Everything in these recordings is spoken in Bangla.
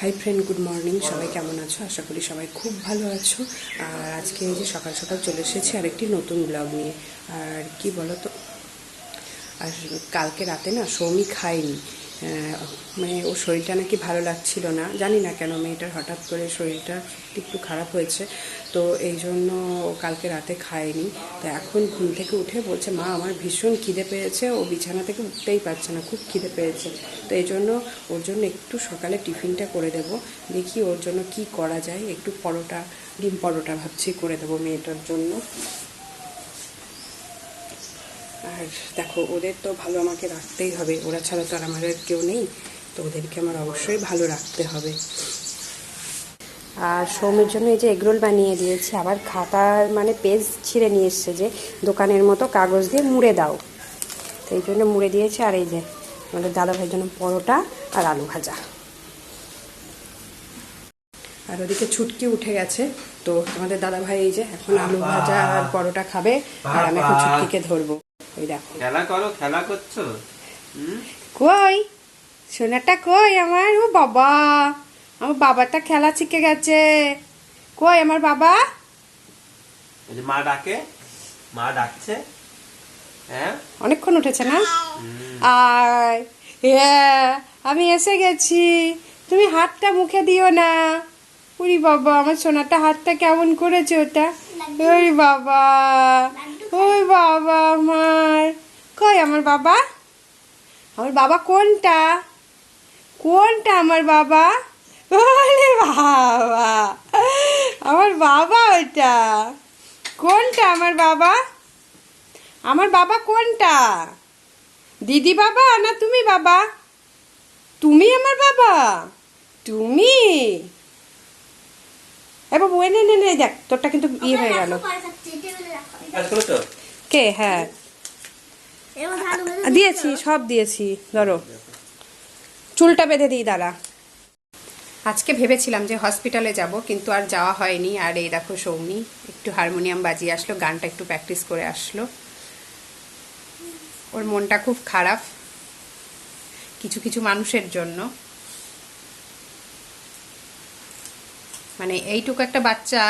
হাই ফ্রেন্ড গুড মর্নিং সবাই কেমন আছো? আশা করি সবাই খুব ভালো আছো। আর আজকে এই যে সকাল সকাল চলে এসেছি আরেকটি নতুন ব্লগ নিয়ে। আর কি বলো তো আর কালকে রাতে না সৌমি আহ, মানে ওর শরীরটা নাকি ভালো লাগছিল না। জানি না কেন মেয়েটার হঠাৎ করে শরীরটা একটু খারাপ হয়েছে। তো এই জন্য কালকে রাতে খায়নি। তো এখন ঘুম থেকে উঠে বলছে, মা, আমার ভীষণ খিদে পেয়েছে। ও বিছানা থেকে উঠতেই পারছে না, খুব খিদে পেয়েছে। তো এই জন্য ওর জন্য একটু সকালে টিফিনটা করে দেব। দেখি ওর জন্য কি করা যায়। একটু পরোটা, ডিম পরোটা ভাবছি করে দেবো মেয়েটার জন্য। আর দেখো ওদের তো ভালো আমাকে রাখতেই হবে। ওরা ছাড়া তো আর আমাদের কেউ নেই। তো ওদেরকে আমার অবশ্যই ভালো রাখতে হবে। আর সৌমের জন্য এই যে এগরোল বানিয়ে দিয়েছি আবার খাতার মানে পেজ ছিঁড়ে নিয়ে এসছে যে দোকানের মতো কাগজ দিয়ে মুড়ে দাও। তো এই জন্য মুড়ে দিয়েছে আর এই যে আমাদের দাদা ভাইয়ের জন্য পরোটা আর আলু ভাজা। আর ওদিকে ছুটকি উঠে গেছে। তো আমাদের দাদা ভাই এই যে এখন আলু ভাজা আর পরোটা খাবে আর আমি এখন ছুটকিকে ধরবো। ওই দেখো। খেলা করো খেলা করছ? কই? সোনাটা কই আমার? ও বাবা! আমার বাবাটা খেলা শিখে গেছে। কই আমার বাবা? মা ডাকে মা ডাকছে। হ্যাঁ? অনেকক্ষণ উঠেছে না? আয় হ্যাঁ আমি এসে গেছি। তুমি হাতটা মুখে দিও না। উরি বাবা আমার সোনাটা হাতটা কেমন করেছে ওটা? ওই বাবা! ওই বাবা আমার। কই আমার বাবা? আমার বাবা কোনটা? কোনটা আমার বাবা? ওরে বাবা। আমার বাবা ওটা কোনটা আমার বাবা? আমার বাবা কোনটা? দিদি বাবা না তুমি বাবা? তুমি আমার বাবা? তুমি? এ বাবু এ নে দেখ তোরটা কিন্তু ইয়ে হয়ে গেল। কে? হ্যাঁ। দিয়েছি, সব দিয়েছি। ধরো। চুলটা বেঁধে দিই, দাঁড়া। আজকে ভেবেছিলাম যে হসপিটালে যাব, কিন্তু আর যাওয়া হয়নি। আর এই দেখো সৌমি, একটু হারমোনিয়াম বাজিয়ে আসলো, গানটা একটু প্র্যাকটিস করে আসলো। ওর মনটা খুব খারাপ, কিছু কিছু মানুষের জন্য। মানে এইটুকু একটা বাচ্চা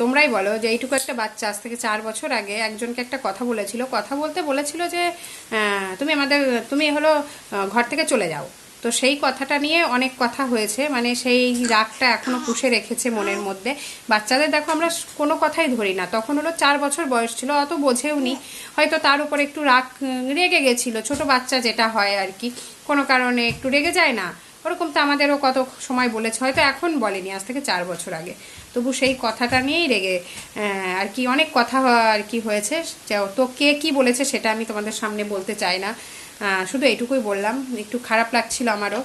তোমরাই বলো যে এইটুকু একটা বাচ্চা, আজ থেকে চার বছর আগে একজনকে একটা কথা বলেছিল। কথা বলতে বলেছিল যে তুমি আমাদের, তুমি হলো ঘর থেকে চলে যাও। তো সেই কথাটা নিয়ে অনেক কথা হয়েছে। মানে সেই রাগটা এখনও পুষে রেখেছে মনের মধ্যে। বাচ্চাদের দেখো, আমরা কোনো কথাই ধরি না। তখন হলো চার বছর বয়স ছিল, অত বোঝেও নি। হয়তো তার উপর একটু রাগ রেগে গেছিল। ছোট বাচ্চা যেটা হয় আর কি। কোনো কারণে একটু রেগে যায় না। ওরকম তো আমাদেরও কত সময় বলেছে, হয়তো এখন বলেনি, আজ থেকে চার বছর আগে। তবু সেই কথাটা নিয়েই রেগে আর কি অনেক কথা আর কি হয়েছে তো কে কি বলেছে সেটা আমি তোমাদের সামনে বলতে চাই না। শুধু এইটুকুই বললাম, একটু খারাপ লাগছিল আমারও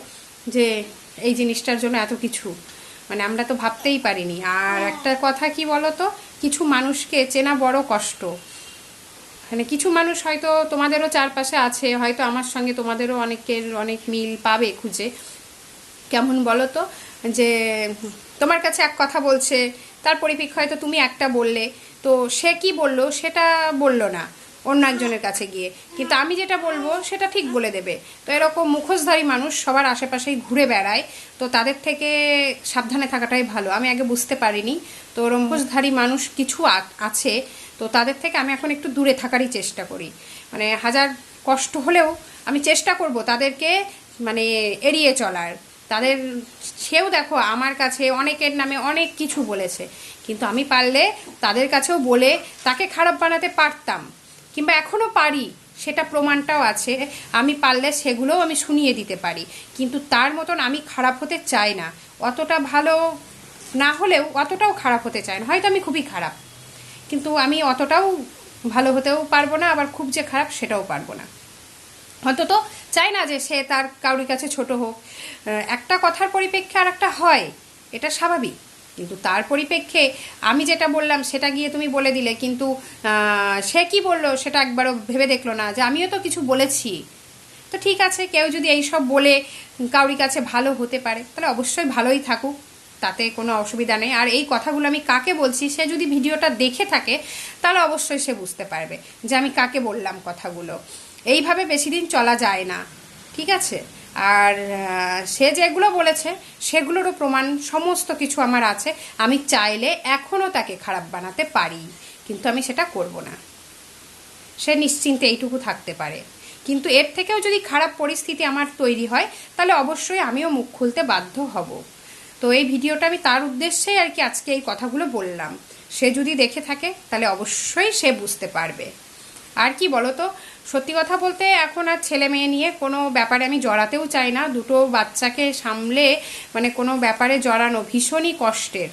যে এই জিনিসটার জন্য এত কিছু। মানে আমরা তো ভাবতেই পারিনি। আর একটা কথা কি বলতো, কিছু মানুষকে চেনা বড় কষ্ট। মানে কিছু মানুষ হয়তো তোমাদেরও চারপাশে আছে, হয়তো আমার সঙ্গে তোমাদেরও অনেকের অনেক মিল পাবে খুঁজে। কেমন বলো তো? যে তোমার কাছে এক কথা বলছে, তার পরিপ্রেক্ষে হয়তো তুমি একটা বললে, তো সে কি বলল? সেটা বলল না অন্য একজনের কাছে গিয়ে। কিন্তু আমি যেটা বলব, সেটা ঠিক বলে দেবে। তো এরকম মুখোশধারী মানুষ সবার আশেপাশেই ঘুরে বেড়ায়, তো তাদের থেকে সাবধানে থাকাটাই ভালো। আমি আগে বুঝতে পারিনি। তো ওরম মুখোশধারী মানুষ কিছু আছে, তো তাদের থেকে আমি এখন একটু দূরে থাকারই চেষ্টা করি। মানে হাজার কষ্ট হলেও আমি চেষ্টা করব তাদেরকে মানে এড়িয়ে চলার। তাদের, সেও দেখো আমার কাছে অনেকের নামে অনেক কিছু বলেছে। কিন্তু আমি পারলে তাদের কাছেও বলে তাকে খারাপ বানাতে পারতাম। কিংবা এখনও পারি, সেটা প্রমাণটাও আছে। আমি পারলে সেগুলোও আমি শুনিয়ে দিতে পারি। কিন্তু তার মতন আমি খারাপ হতে চাই না। অতটা ভালো না হলেও অতটাও খারাপ হতে চাই না। হয়তো আমি খুবই খারাপ। কিন্তু আমি অতটাও ভালো হতেও পারব না, আবার খুব যে খারাপ সেটাও পারব না। অন্তত চাই না যে সে তার কাউরির কাছে ছোট হোক। একটা কথার পরিপ্রেক্ষে আর একটা হয়, এটা স্বাভাবিক। কিন্তু তার পরিপ্রেক্ষে আমি যেটা বললাম, সেটা গিয়ে তুমি বলে দিলে, কিন্তু সে কি বলল সেটা একবারও ভেবে দেখল না যে আমিও তো কিছু বলেছি। তো ঠিক আছে, কেউ যদি এইসব বলে কাউরির কাছে ভালো হতে পারে, তাহলে অবশ্যই ভালোই থাকুক, তাতে কোনো অসুবিধা নেই। আর এই কথাগুলো আমি কাকে বলছি, সে যদি ভিডিওটা দেখে থাকে, তাহলে অবশ্যই সে বুঝতে পারবে যে আমি কাকে বললাম কথাগুলো। এইভাবে বেশি দিন চলা যায় না। ঠিক আছে? আর সে যেগুলো বলেছে, সেগুলোরও প্রমাণ সমস্ত কিছু আমার আছে। আমি চাইলে এখনও তাকে খারাপ বানাতে পারি, কিন্তু আমি সেটা করব না। সে নিশ্চিন্তে এইটুকু থাকতে পারে। কিন্তু এর থেকেও যদি খারাপ পরিস্থিতি আমার তৈরি হয়, তাহলে অবশ্যই আমিও মুখ খুলতে বাধ্য হব। তো এই ভিডিওটা আমি তার উদ্দেশ্যেই আর কি আজকে এই কথাগুলো বললাম। সে যদি দেখে থাকে, তাহলে অবশ্যই সে বুঝতে পারবে। আর কি বলো তো সত্যি কথা বলতে এখন আর ছেলে মেয়ে নিয়ে কোনো ব্যাপারে আমি জড়াতেও চাই না। দুটো বাচ্চাকে সামলে মানে কোনো ব্যাপারে জড়ানো ভীষণই কষ্টের।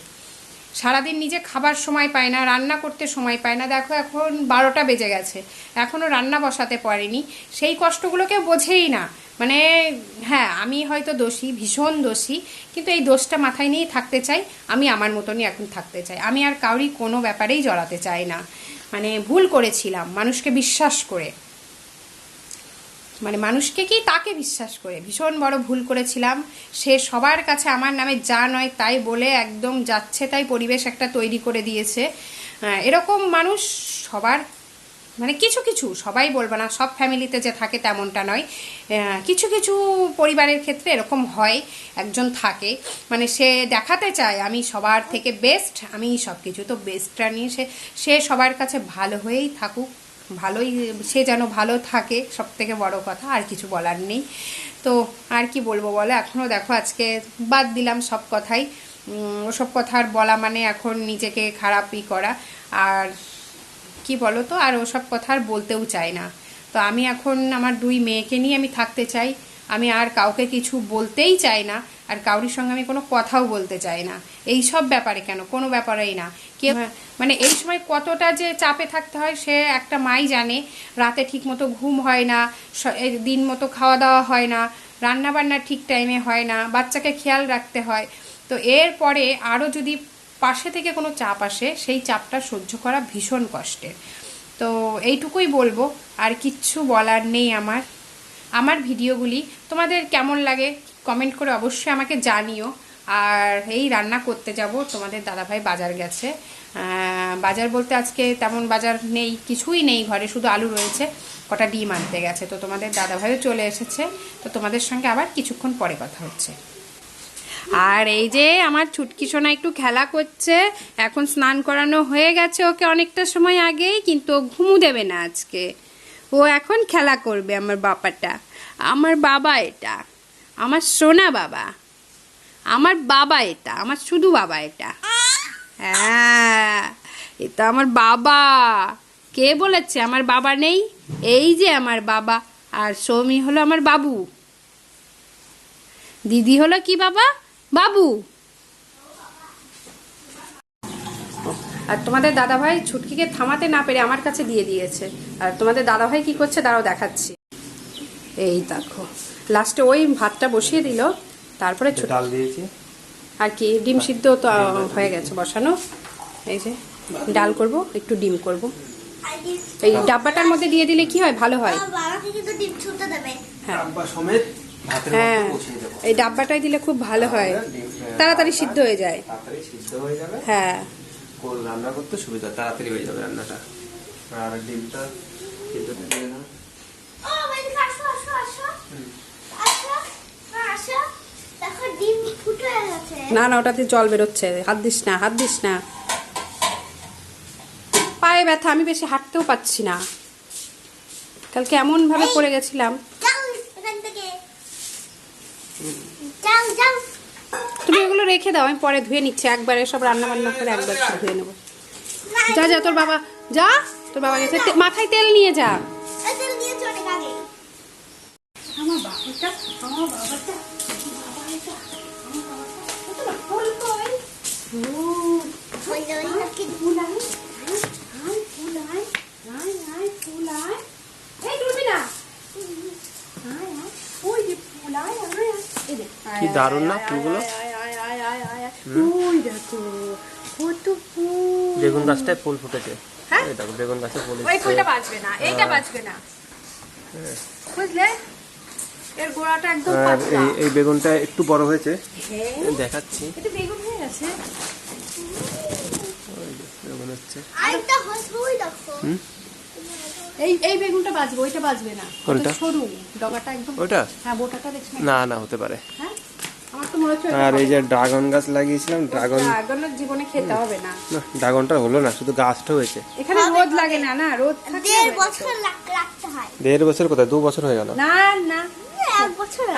সারাদিন নিজে খাবার সময় পায় না, রান্না করতে সময় পায় না। দেখো এখন বারোটা বেজে গেছে এখনও রান্না বসাতে পারিনি। সেই কষ্টগুলোকে বোঝেই না। মানে হ্যাঁ আমি হয়তো দোষী, ভীষণ দোষী, কিন্তু এই দোষটা মাথায় নিয়েই থাকতে চাই। আমি আমার মতনই এখন থাকতে চাই। আমি আর কাউরি কোনো ব্যাপারেই জড়াতে চাই না। মানে ভুল করেছিলাম মানুষকে বিশ্বাস করে। মানে মানুষকে কি তাকে বিশ্বাস করে? ভীষণ বড় ভুল করেছিলাম। সে সবার কাছে আমার নামে যা নয় তাই বলে একদম যাচ্ছে, তাই পরিবেশ একটা তৈরি করে দিয়েছে। এরকম মানুষ সবার মানে কিছু কিছু, সবাই বলব না, সব ফ্যামিলিতে যে থাকে তেমনটা নয়। কিছু কিছু পরিবারের ক্ষেত্রে এরকম হয়, একজন থাকে। মানে সে দেখাতে চায়, আমি সবার থেকে বেস্ট আমি সব কিছু তো বেস্টটা নিয়ে সে সে সবার কাছে ভালো হয়েই থাকুক। ভালোই, সে যেন ভালো থাকে সব থেকে বড় কথা, আর কিছু বলার নেই। তো আর কি বলব বলো? এখনও দেখো আজকে বাদ দিলাম সব কথাই। ওসব কথা আর বলা মানে এখন নিজেকে খারাপই করা। আর কি বলো তো? আর ওসব কথা আর বলতেও চাই না। তো আমি এখন আমার দুই মেয়েকে নিয়ে আমি থাকতে চাই। আমি আর কাউকে কিছু বলতেই চাই না। আর কাউরির সঙ্গে আমি কোনো কথাও বলতে চাই না। এই সব ব্যাপারে কেন? কোনো ব্যাপারেই না। কে মানে এই সময় কতটা যে চাপে থাকতে হয় সে একটা মাই জানে। রাতে ঠিক মতো ঘুম হয় না দিন মতো খাওয়া দাওয়া হয় না রান্না বান্না ঠিক টাইমে হয় না বাচ্চাকে খেয়াল রাখতে হয়। তো এরপরে আরও যদি পাশে থেকে কোনো চাপ আসে সেই চাপটা সহ্য করা ভীষণ কষ্টের। তো এইটুকুই বলব আর কিচ্ছু বলার নেই আমার। আমার ভিডিওগুলি তোমাদের কেমন লাগে কমেন্ট করে অবশ্যই আমাকে জানিও। আর এই রান্না করতে যাব, তোমাদের দাদাভাই বাজার গেছে। বাজার বলতে আজকে তেমন বাজার নেই, কিছুই নেই ঘরে, শুধু আলু রয়েছে, কটা ডিম আনতে গেছে। তো তোমাদের দাদাভাইও চলে এসেছে, তো তোমাদের সঙ্গে আবার কিছুক্ষণ পরে কথা হচ্ছে। আর এই যে আমার ছুটকি সোনা একটু খেলা করছে, এখন স্নান করানো হয়ে গেছে ওকে অনেকটা সময় আগেই, কিন্তু ঘুমু দেবে না আজকে। ও এখন খেলা করবে আমার বাবাটা। আমার বাবা এটা। আমার সোনা বাবা। আমার বাবা এটা, আমার শুধু বাবা এটা। হ্যাঁ এটা আমার বাবা। কে বলেছে আমার বাবা নেই? এই যে আমার বাবা, আর সৌমি হলো আমার বাবু। দিদি হলো কি বাবা? বাবু। আর তোমাদের দাদাভাই ছুটকিকে থামাতে না পেরে আমার কাছে দিয়ে দিয়েছে। আর তোমাদের দাদাভাই কি করছে? দাঁড়াও দেখাচ্ছি। এই দেখো। লাস্টে ওই ভাতটা বসিয়ে দিল তারপরে ছুট ডাল দিয়েছি। আর কি ডিম সিদ্ধ তো হয়ে গেছে বসানো। এই যে ডাল করব একটু ডিম করব। এই ডাব্বাটার মধ্যে দিয়ে দিলে কি হয়? ভালো হয়। বাবাকে কিন্তু ডিম ছুটতে দেবে। হ্যাঁ। হ্যাঁ এই ডাব্বাটাই দিলে খুব ভালো হয়। তাড়াতাড়ি সিদ্ধ হয়ে যায়। তাড়াতাড়ি সিদ্ধ হয়ে যাবে। হ্যাঁ। রান্না করতে সুবিধা তাড়াতাড়ি হয়ে যাবে রান্নাটা। আর ডিমটা সিদ্ধ না না ওটাতে জল বেরোচ্ছে। হাত দিস না হাত দিস না। পায়ে ব্যথা আমি বেশি হাঁটতেও পাচ্ছি না। কালকে এমন ভাবে পড়ে গেছিলাম। তুমি এগুলো রেখে দাও আমি পরে ধুয়ে নিচ্ছি। একবারে সব রান্না বান্না করে একবার ধুয়ে নেব। যা যা তোর বাবা যা তোর বাবা গেছে। মাথায় তেল নিয়ে যা। আমার বাবাটা আমার বাবাটা ওই যে ওই নাকি কি না ফুলগুলো ওই দেখো কত ফুল বেগুন গাছটায় ফুল ফুটেছে হ্যাঁ? এই দেখো বেগুন গাছে ফুল। ফুলটা বাঁচবে না এইটা বাঁচবে না বুঝলে এর গোড়াটা একদম আর পাতলা। এই এই বেগুনটা একটু বড় হয়েছে। হ্যাঁ দেখাচ্ছি। এটা বেগুন হয়ে গেছে। বেগুন হচ্ছে। আরেকটা দেখো। হুম? এই এই বেগুনটা বাজবে ওইটা বাজবে না। কোনটা? সরু। ডগাটা একদম ওটা? হ্যাঁ বোটাটা দেখছ না। না হতে পারে। হ্যাঁ? আমার তো হচ্ছে আর এই যে ড্রাগন গাছ লাগিয়েছিলাম ড্রাগন ড্রাগনের জীবনে খেতে হবে না। না ড্রাগনটা হলো না শুধু গাছটা হয়েছে। এখানে রোদ লাগে না না রোদ দেড় বছর রাখতে হয়। দেড় বছর কোথায়? দু বছর হয়ে গেল। না না।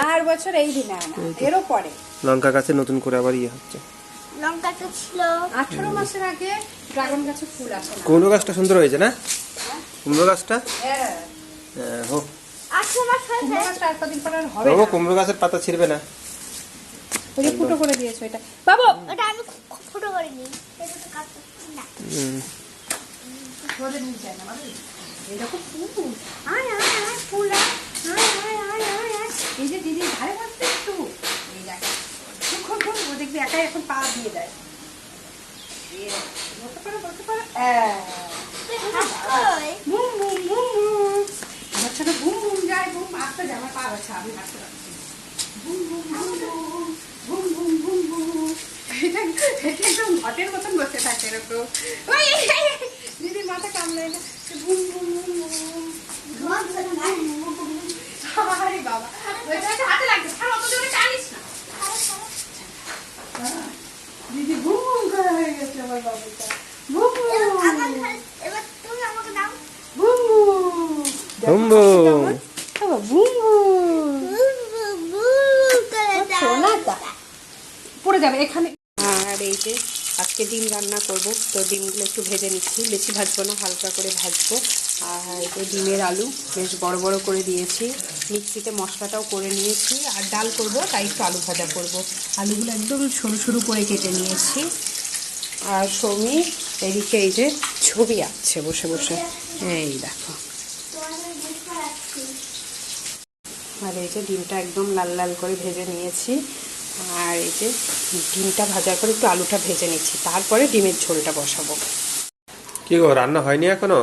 আর বছর এই দিনে আনা। এরও পরে। লঙ্কা গাছে নতুন করে আবার ইয়ে হচ্ছে। লঙ্কাটা ছিল। আঠারো মাসের আগে ড্রাগন গাছে ফুল আসে কুমড়ো গাছটা সুন্দর হয়েছে না? কুমড়ো গাছটা? হ্যাঁ। হ্যাঁ, হোক কুমড়ো গাছের পাতা ছিড়বে না। ওই যে ফুটো করে দিয়েছ এটা বাবু! ওটা আমি খুব ছোট করিনি। এটা তো কাটতে না। হুম। এরকম ফুল আয় আয় আয় ফুল আয় আয় আয় আয় আয় এই যে দিদি ধারে থাকতে একটু এই দেখ খুব খুব ও দেখবি একাই এখন পা দিয়ে দেয় বসতে পারো বসতে পারো হ্যাঁ। বুম বুম বুম বুম আমার বুম বুম যায় বুম আসতে যায় আমার পা আছে আমি হাসতে পারছি বুম বুম বুম বুম বুম বুম বুম বুম একদম ঘটের মতন বসে থাকে এরকম ওই এই, এই, এই, দিদি মাথা কামড়ায় না বুম ঘুমাচ্ছে না। আরে বাবা ওইটা একটা হাতে লাগছে ছাড় অত জোরে টানিস না দিদি বুম বুম করে হয়ে গেছে আমার বাবুটা বুম এবার আমার বুম ঘরে- এবার তুমি আমাকে দাও বুম বুম বুম বুম। পড়ে যাবে এখানে আর এই যে আজকে ডিম রান্না করব তো ডিমগুলো একটু ভেজে নিচ্ছি বেশি ভাজবো না হালকা করে ভাজবো আর এই যে ডিমের আলু বেশ বড় বড় করে দিয়েছি মিক্সিতে মশলাটাও করে নিয়েছি আর ডাল করব তাই একটু আলু ভাজা করব আলুগুলো একদম সরু সরু করে কেটে নিয়েছি আর সৌমি এদিকে এই যে ছবি আঁকছে বসে বসে এই দেখো। আর এই যে ডিমটা একদম লাল লাল করে ভেজে নিয়েছি। আর এই যে ডিমটা ভাজার পরে একটু আলুটা ভেজে নিচ্ছি। তারপরে ডিমের ঝোলটা বসাবো। কি গো রান্না হয়নি এখনও?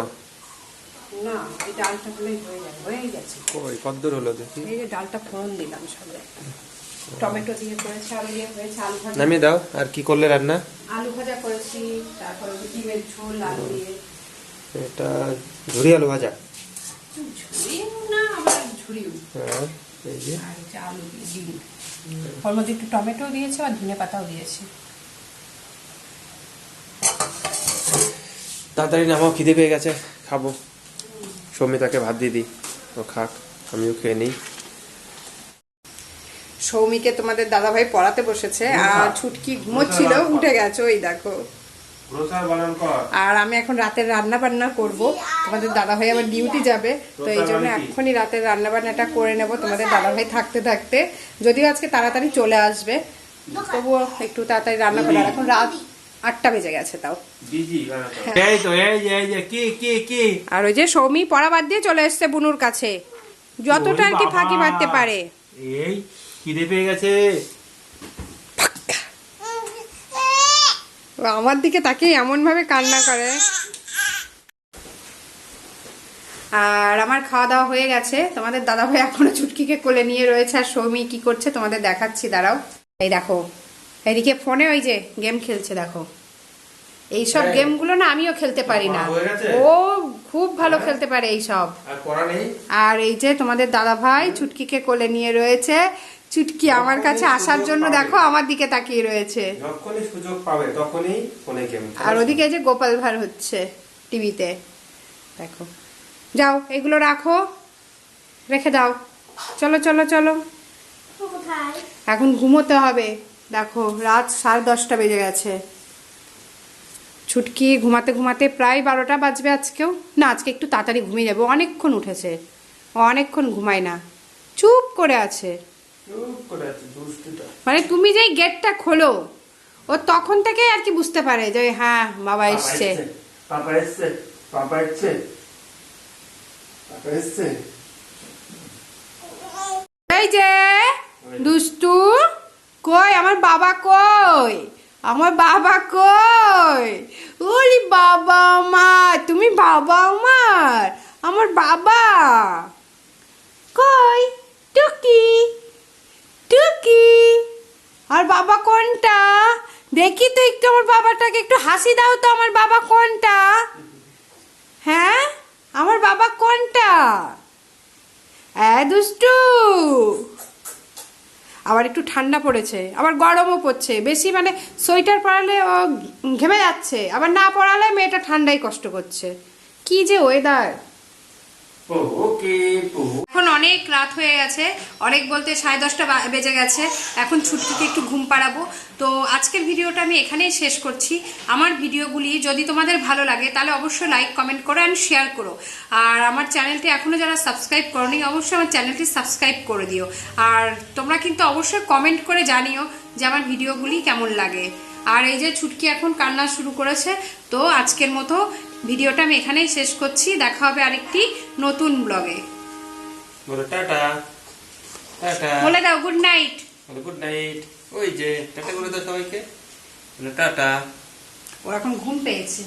না এই ডালটা হলেই হয়ে যাবে হয়ে গেছে। কদ্দূর হলো দেখি। এই যে ডালটা ফোড়ন দিলাম সবে। টমেটো দিয়ে করেছি আলু দিয়ে আলু ভাজা। নামিয়ে দাও আর কি করলে রান্না? আলু ভাজা করেছি তারপরে ডিমের ঝোল আলু দিয়ে। এটা ঝুরি আলু ভাজা ঝুড়িও না আবার ঝুড়িও হ্যাঁ এই যে আর এই যে আলু ডিম। ওর মধ্যে একটু টমেটো দিয়েছি আর ধনে পাতাও দিয়েছি। তাড়াতাড়ি নামাও খিদে পেয়ে গেছে খাব। সৌমিতাকে ভাত দিয়ে দিই ও খাক আমিও খেয়ে নিই। সৌমিকে তোমাদের দাদাভাই পড়াতে বসেছে আর ছুটকি ঘুমোচ্ছিল উঠে গেছে ওই দেখো। আর আমি এখন রাতের রান্না বান্না করব। তোমাদের দাদা ভাই আবার ডিউটি যাবে তো এই জন্য এখনই রাতের রান্না বান্নাটা করে নেব তোমাদের দাদাভাই থাকতে থাকতে। যদিও আজকে তাড়াতাড়ি চলে আসবে তবুও একটু তাড়াতাড়ি রান্না করে আর এখন রাত আটটা বেজে গেছে তাও। বিজি এই তো এই যে এই যে কি কি কি? আর ওই যে সৌমি পড়া বাদ দিয়ে চলে এসছে বুনুর কাছে। যতটা আর কি ফাঁকি। মারতে পারে। এই খিদে পেয়ে গেছে। ও আমার দিকে তাকে এমন ভাবে কান্না করে। আর আমার খাওয়া দাওয়া হয়ে গেছে। তোমাদের দাদাভাই এখনও চুটকিকে কোলে নিয়ে রয়েছে আর সৌমি কি করছে তোমাদের দেখাচ্ছি দাঁড়াও। এই দেখো এদিকে ফোনে ওই যে গেম খেলছে দেখো। এইসব হ্যাঁ। গেমগুলো না আমিও খেলতে পারি না। ও খুব ভালো খেলতে পারে এইসব। আর আর এই যে তোমাদের দাদা ভাই চুটকিকে কোলে নিয়ে রয়েছে। চুটকি আমার কাছে আসার জন্য দেখো আমার দিকে তাকিয়ে রয়েছে। যখনই সুযোগ পাবে তখনই ফোনে গেম আর ওদিকে যে গোপাল ভাঁড় হচ্ছে টিভিতে দেখো। যাও এগুলো রাখো রেখে দাও। চলো চলো চলো। এখন ঘুমোতে হবে। দেখো রাত সাড়ে দশটা বেজে গেছে। ছুটকি ঘুমাতে ঘুমাতে প্রায় বারোটা বাজবে আজকেও। না আজকে একটু তাড়াতাড়ি ঘুমিয়ে যাবে। অনেকক্ষণ উঠেছে। ও অনেকক্ষণ ঘুমায় না। চুপ করে আছে। মানে তুমি যেই গেটটা খোলো ও তখন থেকেই আর কি বুঝতে পারে যে হ্যাঁ বাবা এসছে। পাপা এসছে পাপা এসছে পাপা এসছে। এই যে দুষ্টু কই? আমার বাবা কই? আমার বাবা কই? ওলি বাবা আমার তুমি বাবা আমার আমার বাবা। কই? টুকি। টুকি। আর বাবা কোনটা? দেখি তো একটু আমার বাবাটাকে, একটু হাসি দাও তো আমার বাবা কোনটা? হ্যাঁ? আমার বাবা কোনটা? দুষ্টু। আবার একটু ঠান্ডা পড়েছে, আবার গরমও পড়ছে। বেশি মানে সোয়েটার পরালে ও ঘেমে যাচ্ছে, আবার না পরালে মেয়েটা ঠান্ডায় কষ্ট করছে। কি যে ওয়েদার ওকে এখন অনেক রাত হয়ে গেছে, অনেক বলতে সাড়ে দশটা বেজে গেছে, এখন ছুটিতে একটু ঘুম পাড়াবো। তো আজকের ভিডিওটা আমি এখানেই শেষ করছি। আমার ভিডিওগুলি যদি তোমাদের ভালো লাগে, তাহলে অবশ্যই লাইক কমেন্ট করো অ্যান্ড শেয়ার করো। আর আমার চ্যানেলটি এখনও যারা সাবস্ক্রাইব করনি, অবশ্যই আমার চ্যানেলটি সাবস্ক্রাইব করে দিও। আর তোমরা কিন্তু অবশ্যই কমেন্ট করে জানিও যে আমার ভিডিওগুলি কেমন লাগে। আর এই যে ছুটকি এখন কান্না শুরু করেছে, তো আজকের মতো ভিডিওটা আমি এখানেই শেষ করছি। দেখা হবে আরেকটি নতুন ব্লগে বলো টাটা। টাটা। বলে দাও গুড নাইট বলো গুড নাইট ওই যে টাটা বলে দাও সবাইকে। বলো টাটা। ও এখন ঘুম পেয়েছে।